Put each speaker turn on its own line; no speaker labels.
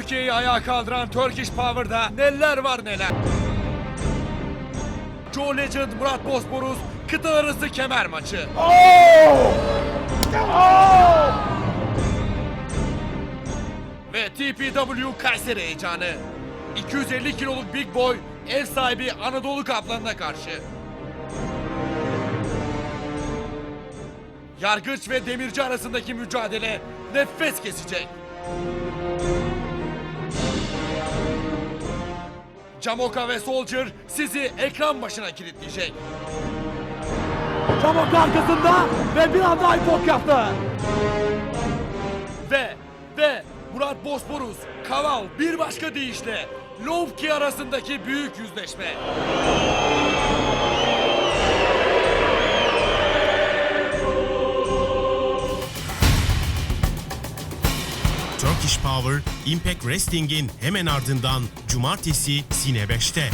Türkiye'yi ayağa kaldıran Turkish Power'da neler var neler. Joe Legend Murat Bosporus kıta arası kemer maçı. Ve TPW Kayseri heyecanı. 250 kiloluk Big Boy ev sahibi Anadolu Kaplanı'na karşı. Yargıç ve Demirci arasındaki mücadele nefes kesecek. Camoka ve Soldier sizi ekran başına kilitleyecek.
Çabuk arkasında ve bir anda iPod yaptı.
Ve ve Murat Bosporus, Kaval bir başka deyişle Lovki arasındaki büyük yüzleşme.
Turkish Power, Impact Wrestling'in hemen ardından Cumartesi Sine 5'te.